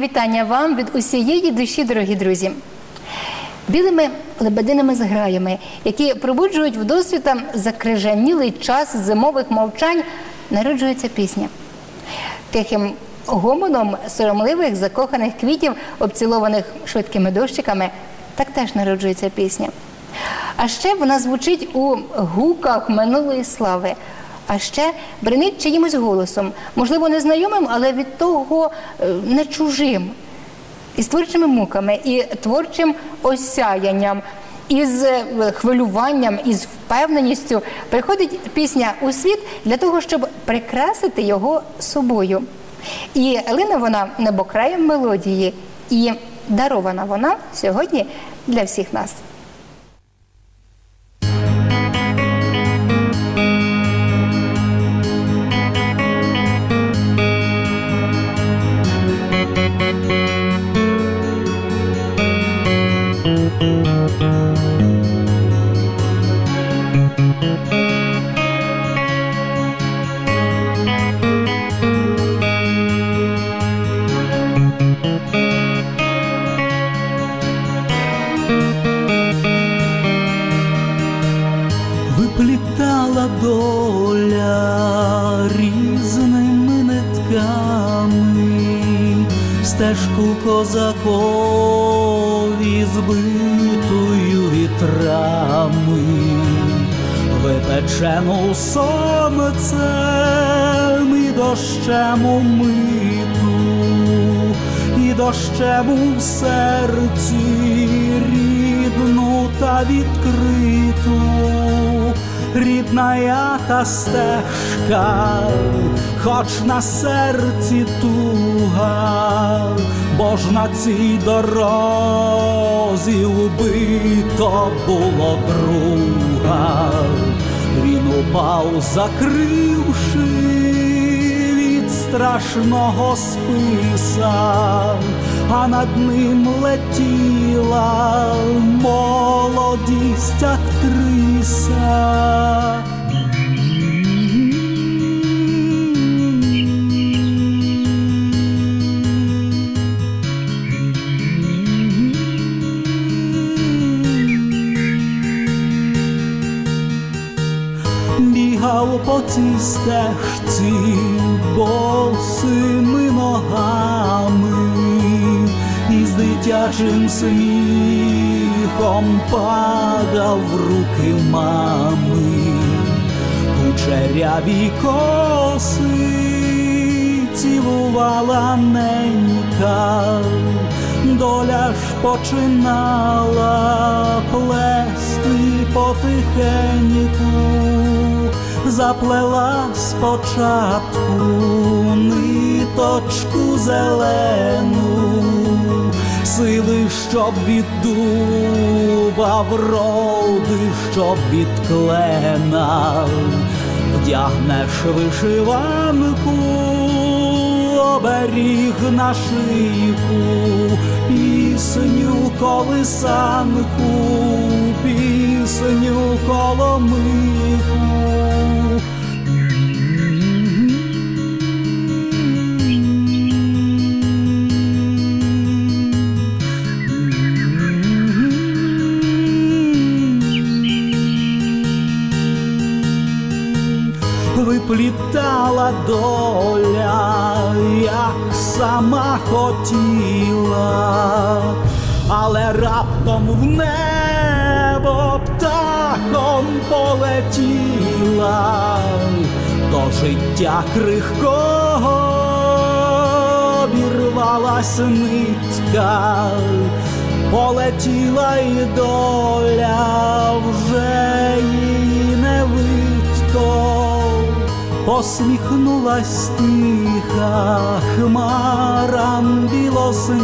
вітання вам від усієї душі, дорогі друзі. Білими лебединими зграями, які пробуджують в досвіта закрижанілий час зимових мовчань, народжується пісня. Тихим гомоном соромливих закоханих квітів, обцілованих швидкими дощиками, так теж народжується пісня. А ще вона звучить у гуках минулої слави. А ще бренить чиїмось голосом, можливо, незнайомим, але від того е, не чужим, із творчими муками, і творчим осяянням, із е, хвилюванням, із впевненістю приходить пісня у світ для того, щоб прикрасити його собою. І лине вона небокраєм мелодії, і дарована вона сьогодні для всіх нас. Виплітала доля різними нитками стежку козакові збитою вітрами, випечену сонцем і дощем умиту, і дощем в серці рідну та відкриту, рідна я та стежка, хоч на серці туга, бо ж на цій дорозі вбито було друга, він упав, закривши страшного списа, а над ним летіла молодість актриса. Бігав по цій стежці дитячим сміхом падав в руки мами, кучеряві коси цілувала ненька, доля ж починала плести потихеньку, заплела спочатку ниточку зелену, сили, щоб від дуба вроди, щоб від клена, вдягнеш вишиванку оберіг на шийку, пісню колисанку, пісню коломику. Доля, як сама хотіла, але раптом в небо птахом полетіла. До життя крихкого обірвалась нитка, полетіла і доля вже посміхнулась тиха хмарам білосніжним,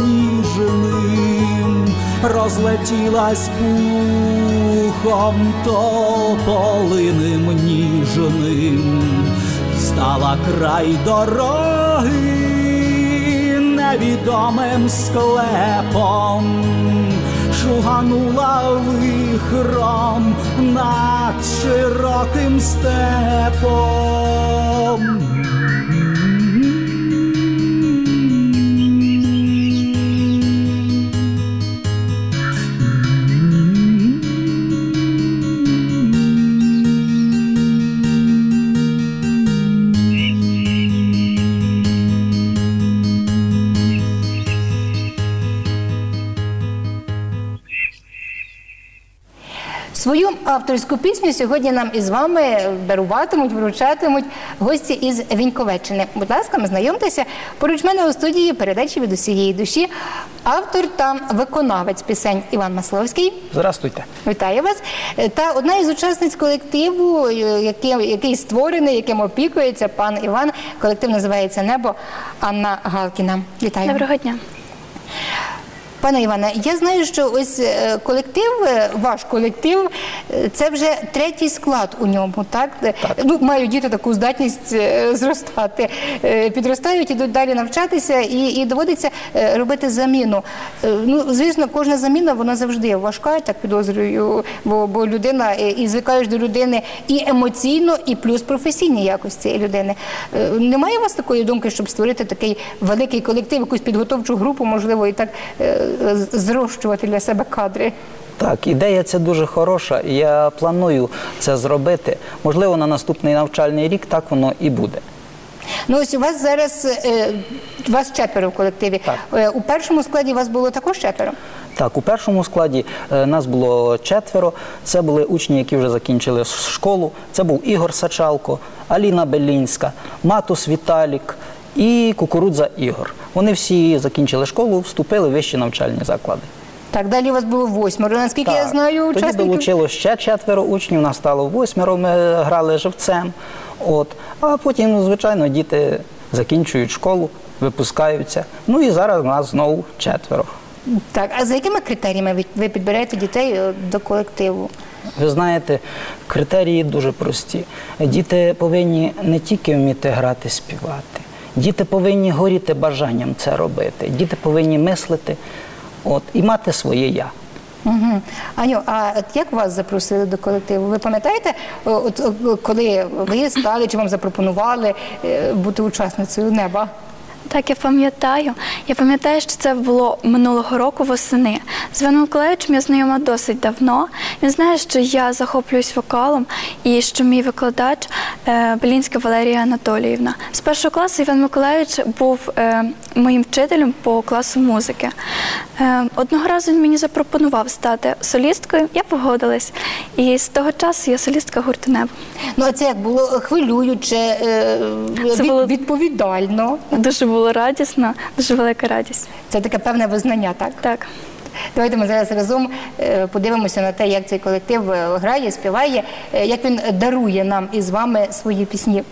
розлетілась пухом тополиним ніжним, стала край дороги невідомим склепом. Шуганула вихром над широким степом. Свою авторську пісню сьогодні нам із вами даруватимуть, вручатимуть гості із Віньковеччини. Будь ласка, ми знайомтеся. Поруч мене у студії передачі від усієї душі. Автор та виконавець пісень Іван Масловський. Здравствуйте. Вітаю вас. Та одна із учасниць колективу, який, який створений, яким опікується пан Іван. Колектив називається Небо Анна Галкіна. Вітаю. Доброго дня. Пане Іване, я знаю, що ось е, колектив, е, ваш колектив, е, це вже третій склад у ньому, так? Ну, мають діти таку здатність зростати, підростають, ідуть далі навчатися і, і доводиться робити заміну. Ну, звісно, кожна заміна вона завжди важка, я так підозрюю, бо, бо людина і звикаєш до людини і емоційно, і плюс професійні якості людини. Немає у вас такої думки, щоб створити такий великий колектив, якусь підготовчу групу, можливо, і так зрощувати для себе кадри? Так, ідея ця дуже хороша. і Я планую це зробити. Можливо, на наступний навчальний рік так воно і буде. Ну ось у вас зараз е, вас четверо в колективі. Так. Е, У першому складі вас було також четверо. Так, у першому складі е, нас було четверо. Це були учні, які вже закінчили школу. Це був Ігор Сачалко, Аліна Белінська, Матус Віталік і Кукурудза Ігор. Вони всі закінчили школу, вступили в вищі навчальні заклади. Так, далі у вас було восьмеро. Наскільки я Так. знаю, Тоді учасників. долучило ще четверо учнів, нас стало восьмеро, ми грали живцем. От. А потім, ну, звичайно, діти закінчують школу, випускаються. Ну і зараз нас знову четверо. Так, а за якими критеріями ви- ви підбираєте дітей е, до колективу? Ви знаєте, критерії дуже прості. Діти повинні не тільки вміти грати, співати. Діти повинні горіти бажанням це робити. Діти повинні мислити от, і мати своє я. Угу. Аню, а от як вас запросили до колективу? Ви пам'ятаєте, от, коли ви стали чи вам запропонували е, бути учасницею неба? Так, я пам'ятаю. Я пам'ятаю, що це було минулого року восени. З Іваном Миколаївичем я знайома досить давно. Він знає, що я захоплююсь вокалом і що мій викладач е, Белінська Валерія Анатоліївна. З першого класу Іван Миколаївич був е, моїм вчителем по класу музики. Е, одного разу він мені запропонував стати солісткою. Я погодилась. І з того часу я солістка гурту небо. Ну, а це як було хвилююче, е, Це від- було- відповідально. Дуже було радісно, дуже велика радість. Це таке певне визнання, так? Так. Давайте ми зараз разом е, подивимося на те, як цей колектив е, грає, співає, е, як він дарує нам із вами свої пісні.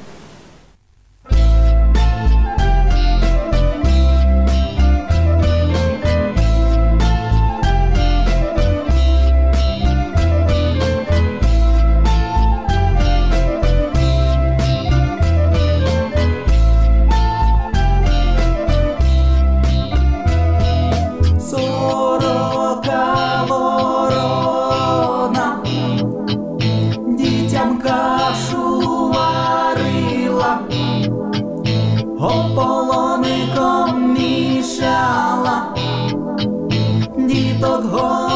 Oh.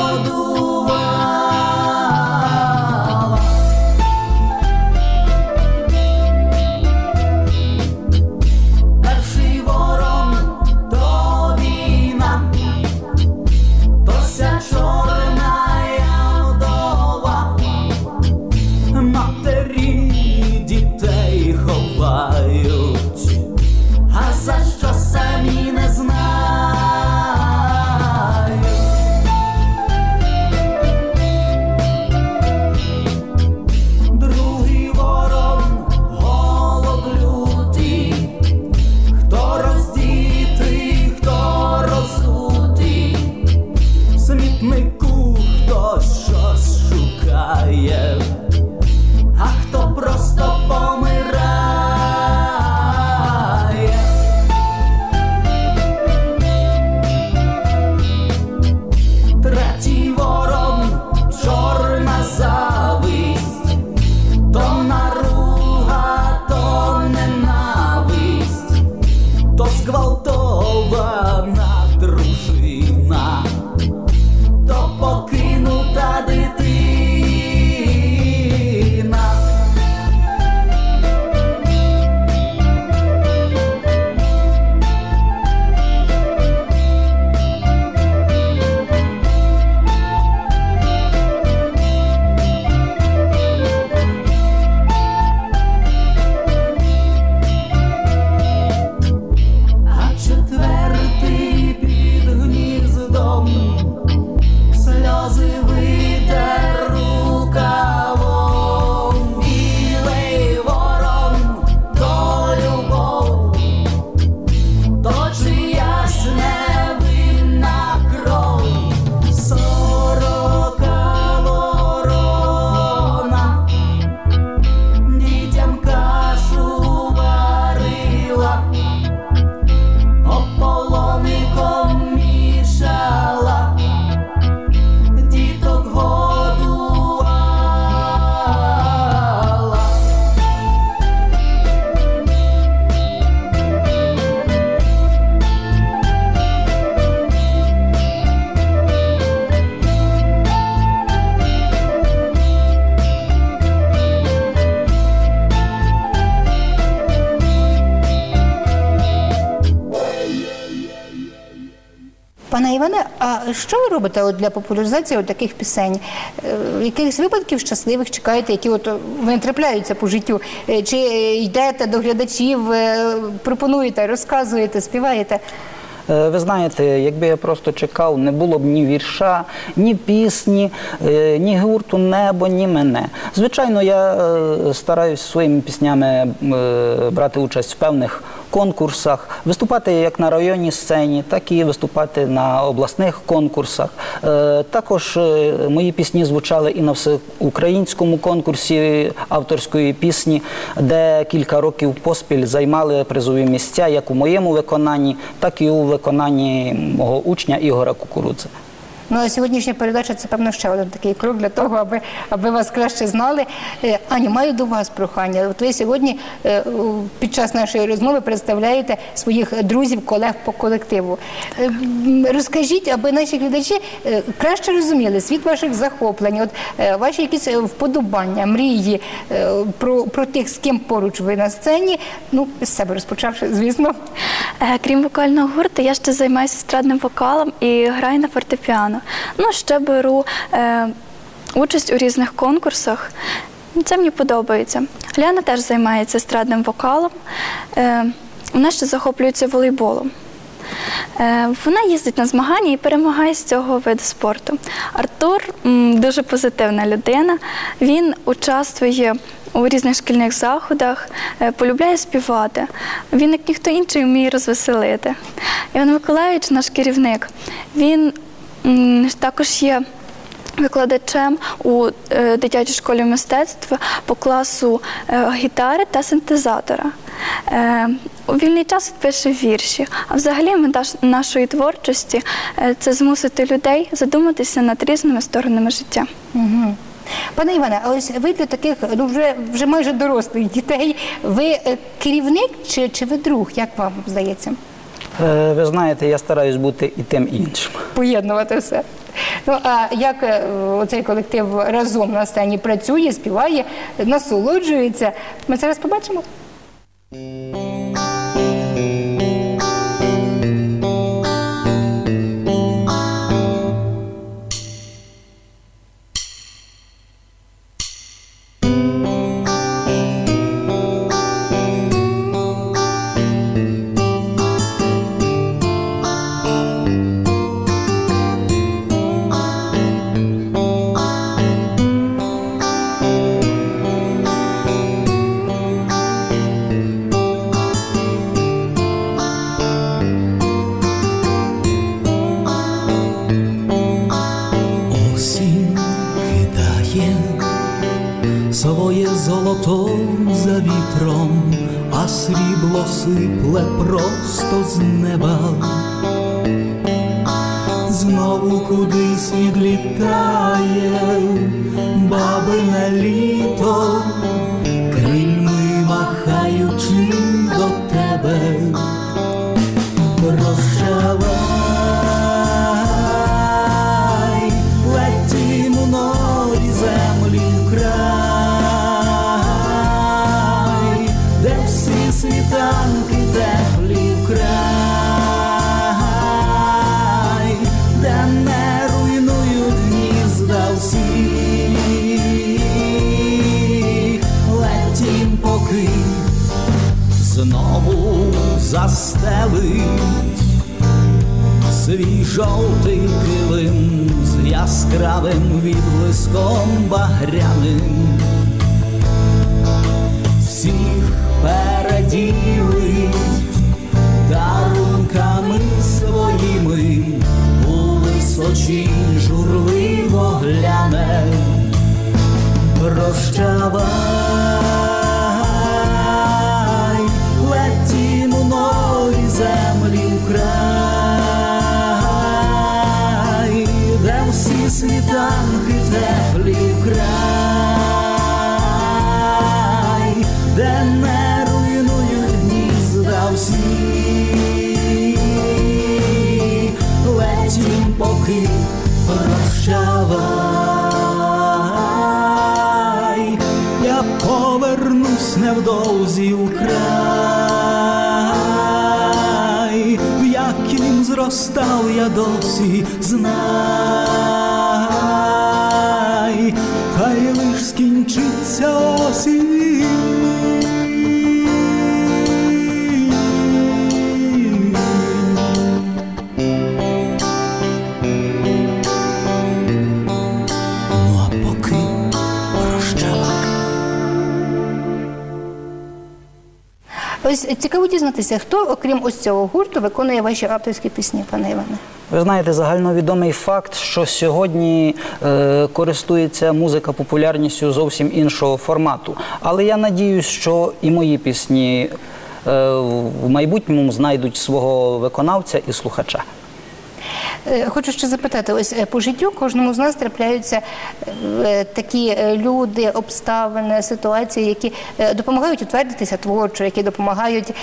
Пане Іване, а що ви робите от для популяризації от таких пісень? Е, Якихось випадків щасливих чекаєте, які от вони трапляються по життю? Е, Чи йдете до глядачів, е, пропонуєте, розказуєте, співаєте? Е, Ви знаєте, якби я просто чекав, не було б ні вірша, ні пісні, е, ні гурту Небо, ні мене. Звичайно, я е, стараюсь своїми піснями е, брати участь в певних конкурсах, виступати як на районній сцені, так і виступати на обласних конкурсах. Е, Також е, мої пісні звучали і на всеукраїнському конкурсі авторської пісні, де кілька років поспіль займали призові місця як у моєму виконанні, так і у виконанні мого учня Ігора Кукурудзе. Ну а сьогоднішня передача це певно ще один такий крок для того, аби, аби вас краще знали. Е, Аню, маю до вас прохання. От ви сьогодні е, під час нашої розмови представляєте своїх друзів, колег по колективу. Е, Розкажіть, аби наші глядачі краще розуміли світ ваших захоплень, от ваші якісь вподобання, мрії про, про тих, з ким поруч ви на сцені. Ну, з себе розпочавши, звісно. Крім вокального гурту, я ще займаюся естрадним вокалом і граю на фортепіано. Ну, ще беру е, участь у різних конкурсах. Це мені подобається. Ляна теж займається естрадним вокалом. Е, вона ще захоплюється волейболом. Е, Вона їздить на змагання і перемагає з цього виду спорту. Артур м, дуже позитивна людина. Він участвує у різних шкільних заходах, е, полюбляє співати. Він, як ніхто інший, вміє розвеселити. Іван Миколаївич, наш керівник, він також є викладачем у е, дитячій школі мистецтва по класу е, гітари та синтезатора. Е, у вільний час пише вірші. А взагалі мета нашої творчості це змусити людей задуматися над різними сторонами життя. Угу. Пане Іване, а ось ви для таких ну вже вже майже дорослих дітей. Ви керівник чи, чи ви друг? Як вам здається? Е, Ви знаєте, я стараюсь бути і тим і іншим. Поєднувати все. Ну а як цей колектив разом на сцені працює, співає, насолоджується? Ми зараз побачимо. Срібло сипле просто з неба. Знову кудись відлітає бабине літо, крильми махаючи до тебе. Застелить свій жовтий килим з яскравим відблиском багряним. Всіх переділить дарунками своїми у височі журливо гляне. Прощавай, всі теплі край, де не руйнують гнізда всі, летім поки прощавай, я повернусь невдовзі в в яким зростав я досі, знай, скінчиться осінь. Ну. Ось цікаво дізнатися, хто, окрім ось цього гурту, виконує ваші авторські пісні, пане Іване. Ви знаєте, загальновідомий факт, що сьогодні е, користується музика популярністю зовсім іншого формату. Але я надіюсь, що і мої пісні е, в майбутньому знайдуть свого виконавця і слухача. Е, Хочу ще запитати: ось е, по життю кожному з нас трапляються е, такі люди, обставини, ситуації, які допомагають утвердитися творчо, які допомагають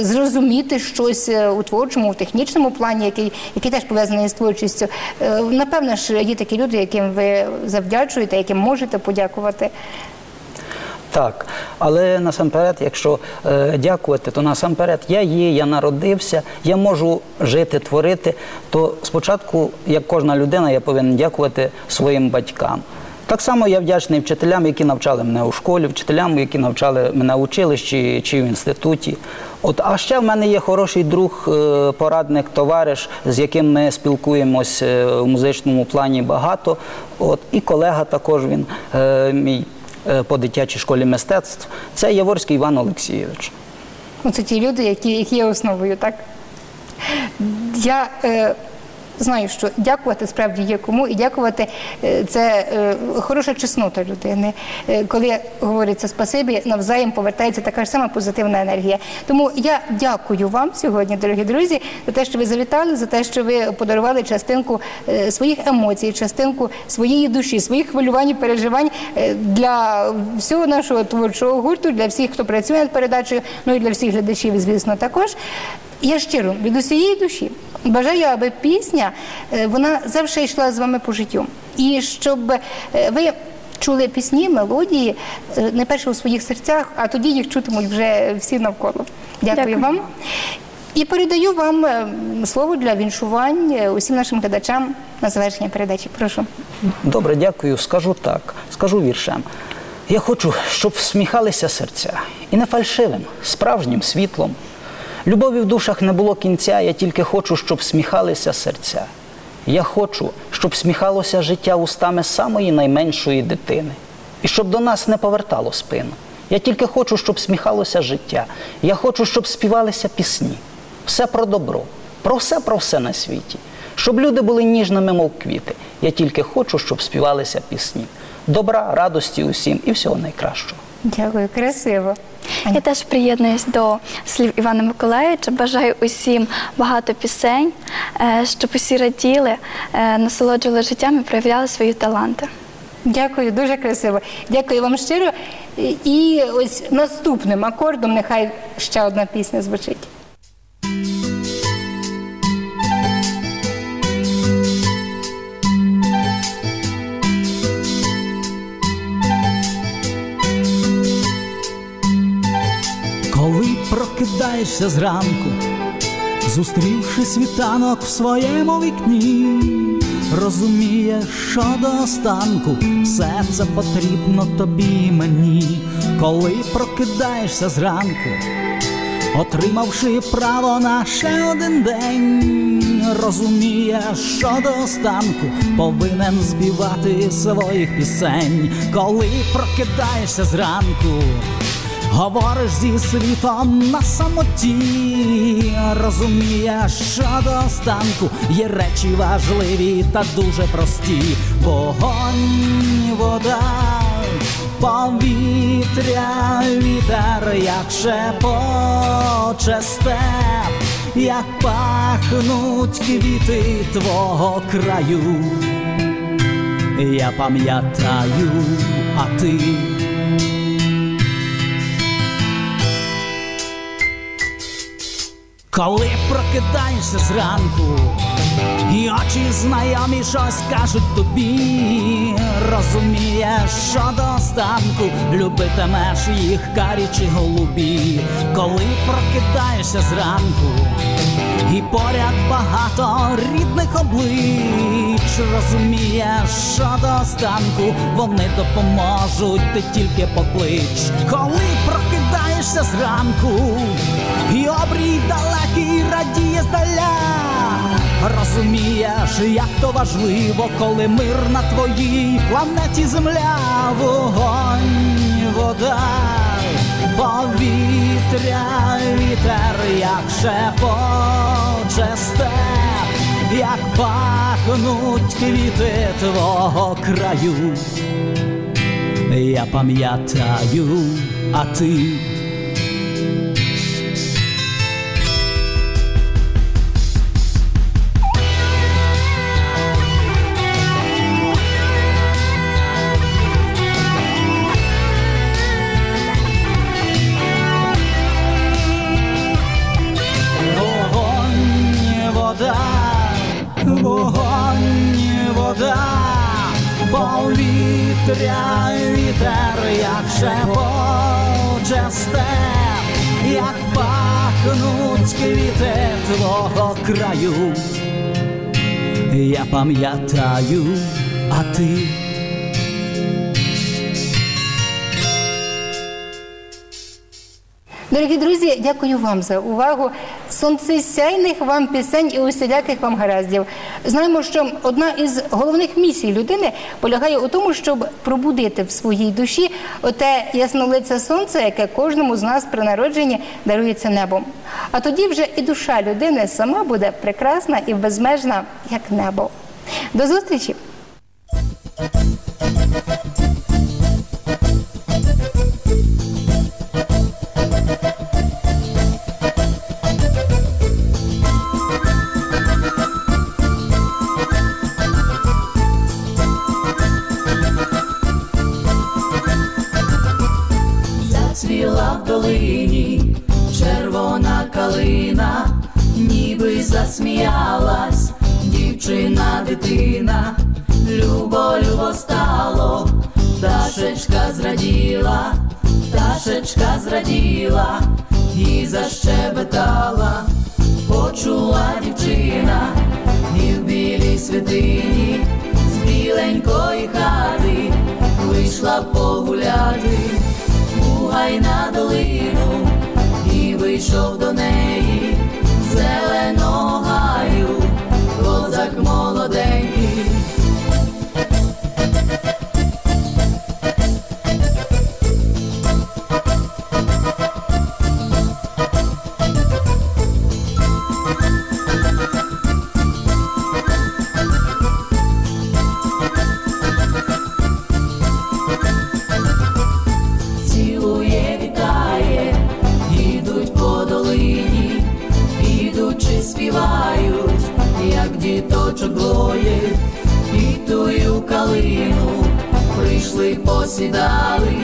зрозуміти щось у творчому, у технічному плані, який, який теж пов'язаний з творчістю. Напевно ж, є такі люди, яким ви завдячуєте, яким можете подякувати. Так, але насамперед, якщо е, дякувати, то насамперед я є, я народився, я можу жити, творити. То спочатку, як кожна людина, я повинен дякувати своїм батькам. Так само я вдячний вчителям, які навчали мене у школі, вчителям, які навчали мене в училищі чи в інституті. От, а ще в мене є хороший друг, е, порадник, товариш, з яким ми спілкуємось е, в музичному плані багато. От, і колега також він е, мій по дитячій школі мистецтв. Це Яворський Іван Олексійович. Ну, це ті люди, які є основою, так? Я е, знаю, що дякувати справді є кому, і дякувати е, це е, хороша чеснота людини. Е, коли говориться спасибі, навзаєм повертається така ж сама позитивна енергія. Тому я дякую вам сьогодні, дорогі друзі, за те, що ви завітали, за те, що ви подарували частинку своїх емоцій, частинку своєї душі, своїх хвилювань і переживань для всього нашого творчого гурту, для всіх, хто працює над передачею, ну і для всіх глядачів, звісно, також. Я щиро від усієї душі бажаю, аби пісня е, вона завжди йшла з вами по життю. І щоб е, ви чули пісні, мелодії е, найперше у своїх серцях, а тоді їх чутимуть вже всі навколо. Дякую, Дякую. вам. І передаю вам слово для віншувань усім нашим глядачам на завершення передачі. Прошу. Добре, дякую. Скажу так, скажу віршем. Я хочу, щоб всміхалися серця і не фальшивим, справжнім світлом. Любові в душах не було кінця, я тільки хочу, щоб всміхалися серця. Я хочу, щоб сміхалося життя устами самої найменшої дитини, і щоб до нас не повертало спину. Я тільки хочу, щоб сміхалося життя. Я хочу, щоб співалися пісні. Все про добро, про все, про все на світі. Щоб люди були ніжними, мов квіти. Я тільки хочу, щоб співалися пісні. Добра, радості усім і всього найкращого. Дякую, красиво. Я теж приєднуюсь до слів Івана Миколаївича. Бажаю усім багато пісень, е, щоб усі раділи, е, насолоджували життям і проявляли свої таланти. Дякую, дуже красиво. Дякую вам щиро. І- І ось наступним акордом нехай ще одна пісня звучить. Прокидаєшся зранку, зустрівши світанок в своєму вікні, розумієш, що до останку все це потрібно тобі і мені, коли прокидаєшся зранку, отримавши право на ще один день, розумієш, що до останку повинен збивати своїх пісень, коли прокидаєшся зранку. Говориш зі світом на самоті, розумієш, що до останку є речі важливі та дуже прості. Вогонь, вода, повітря, вітер, як шепоче степ, як пахнуть квіти твого краю. Я пам'ятаю, а ти. Коли прокидаєшся зранку, І очі знайомі щось кажуть тобі. Розумієш, що до останку любитимеш їх карі чи голубі, коли прокидаєшся зранку, і поряд багато рідних облич. Розумієш, що до останку вони допоможуть, ти тільки поклич, коли прокидаєшся зранку, і обрій далекий радіє здаля. Розумієш, як то важливо, коли мир на твоїй планеті земля, вогонь, вода, повітря, вітер, як шепоче степ, як пахнуть квіти твого краю. Я пам'ятаю, а ти. Пам'ятаю, а ти. Дорогі друзі, дякую вам за увагу. Сонцесяйних вам пісень і усіляких вам гараздів. Знаємо, що одна із головних місій людини полягає у тому, щоб пробудити в своїй душі оте яснолице сонце, яке кожному з нас при народженні дарується небом. А тоді вже і душа людини сама буде прекрасна і безмежна, як небо. До зустрічі! Пташечка зраділа і защебетала, почула дівчина, і в білій святині з біленької хати вийшла погуляти. У гайна долину і вийшов до неї як діточок двоє, і тую калину, прийшли, посідали,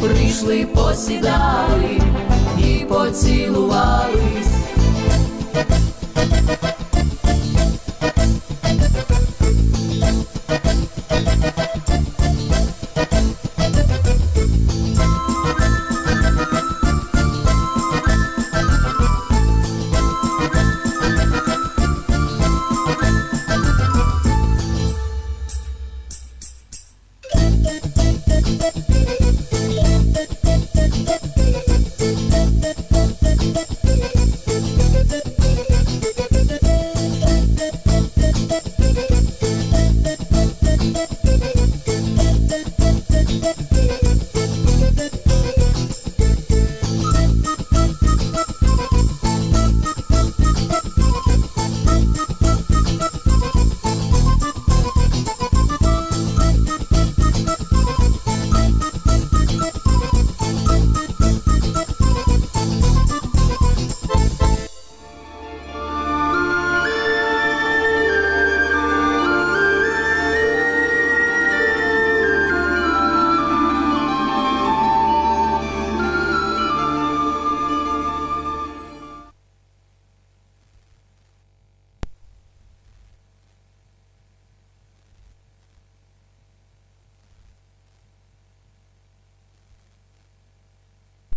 прийшли, посідали. І поцілувались.